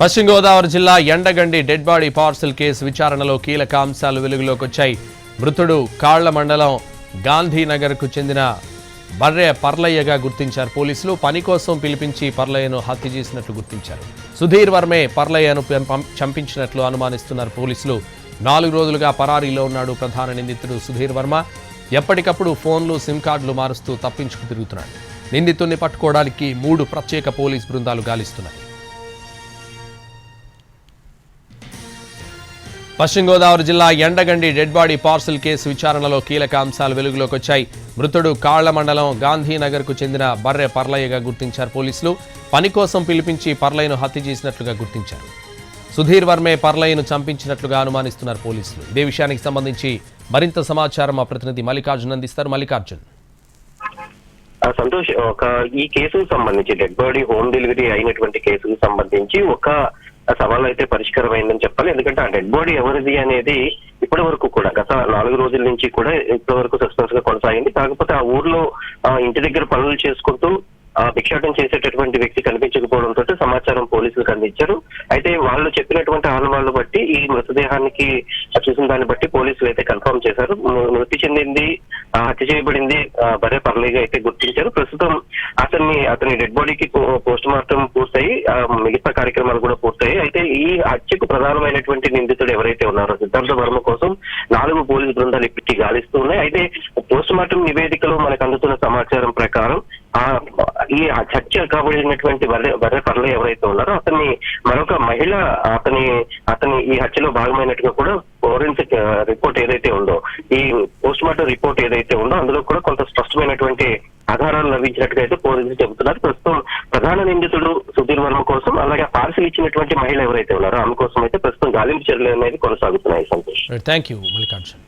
పశ్చిమ గోదావరి జిల్లా Endagandi dead body parcel case విచారణలో కీలక అంశాలు వెలుగులోకి వచ్చాయి మృతుడు కాళ్ళ మండలం గాంధీనగర్కు చెందిన బర్రె పర్లయ్యగా గుర్తించారు పోలీసులు. పని కోసం పిలిపించి పర్లయ్యను హత్య చేసినట్లు గుర్తించారు. సుధీర్ వర్మే పర్లయ్యను చంపించినట్లు అనుమానిస్తున్నారు పోలీసులు. నాలుగు రోజులుగా పరారీలో ఉన్నాడు ప్రధాన నిందితుడు సుధీర్ వర్మ. ఎప్పటికప్పుడు ఫోన్లు సిమ్ కార్డులు మారుస్తూ తప్పించుకు తిరుగుతున్నాడు. నిందితుడిని పట్టుకోవడానికి మూడు ప్రత్యేక పోలీస్ బృందాలు గాలిస్తున్నాయి. పశ్చిమ గోదావరి జిల్లా Endagandi dead body parcel case విచారణలో కీలక అంశాలు వెలుగులోకి వచ్చాయి. మృతుడు కాళ్ళ మండలం గాంధీనగర్కు చెందిన బర్రె పర్లయ్యగా గుర్తించారు పోలీసులు. పని కోసం పిలిపించి పర్లయ్యను హత్య చేసినట్లుగా గుర్తించారు. సుధీర్ వర్మే పర్లయ్యను చంపించినట్లుగా అనుమానిస్తున్నారు పోలీసులు. ఇదే విషయానికి సంబంధించి మరింత సమాచారం మా ప్రతినిధి మల్లికార్జున్ అందిస్తారు. మల్లికార్జున్. సంతోష్ ఒక ఈ కేసుకు సంబంధించి డెడ్ బాడీ హోమ్ డెలివరీ అయినటువంటి కేసుకు సంబంధించి ఒక సవాల్ అయితే పరిష్కారం అయిందని చెప్పాలి. ఎందుకంటే ఆ డెడ్ బాడీ ఎవరిది అనేది ఇప్పటి వరకు కూడా గత నాలుగు రోజుల నుంచి కూడా ఇప్పటి వరకు సస్పెన్స్గా కొనసాగింది. కాకపోతే ఆ ఊర్లో ఇంటి దగ్గర పనులు చేసుకుంటూ ఆ, భిక్షాటం చేసేటటువంటి వ్యక్తి కనిపించకపోవడంతో సమాచారం పోలీసులకు అందించారు. అయితే వాళ్ళు చెప్పినటువంటి ఆనవాళ్ళు బట్టి ఈ మృతదేహానికి చూసిన దాన్ని బట్టి పోలీసులు అయితే కన్ఫర్మ్ చేశారు. మృతి చెందింది హత్య చేయబడింది. బరే పర్లేగా అయితే గుర్తించారు. ప్రస్తుతం అతన్ని అతని డెడ్ బాడీకి పోస్ట్ మార్టం పూర్తయి ఆ, మిగతా కార్యక్రమాలు కూడా పూర్తయి అయితే ఈ హత్యకు ప్రధానమైనటువంటి నిందితుడు ఎవరైతే ఉన్నారో సిద్ధార్థ వర్మ కోసం నాలుగు పోలీసు బృందాలు ఇప్పటికీ గాలిస్తూ ఉన్నాయి అయితే పోస్ట్ మార్టం నివేదికలో మనకు అందుతున్న సమాచారం ప్రకారం ఆ ఈ హత్య కాబడినటువంటి బర్రె బర్రె పర్ల ఎవరైతే ఉన్నారో అతన్ని మరొక మహిళ అతని అతని ఈ హత్యలో భాగమైనట్టుగా కూడా ఫోరెన్సిక్ రిపోర్ట్ ఏదైతే ఉందో ఈ పోస్ట్ మార్టం రిపోర్ట్ ఏదైతే ఉందో అందులో కూడా కొంత స్పష్టమైనటువంటి ఆధారాలు లభించినట్టుగా అయితే పోలీసులు చెబుతున్నారు. ప్రస్తుతం ప్రధాన నిందితుడు సుధీర్ వర్మ కోసం అలాగే పార్సిల్ ఇచ్చినటువంటి మహిళ ఎవరైతే ఉన్నారో ఆమె కోసం అయితే ప్రస్తుతం గాలింపు చర్యలు అనేది కొనసాగుతున్నాయి సంతోష్. Thank you Mallikarjun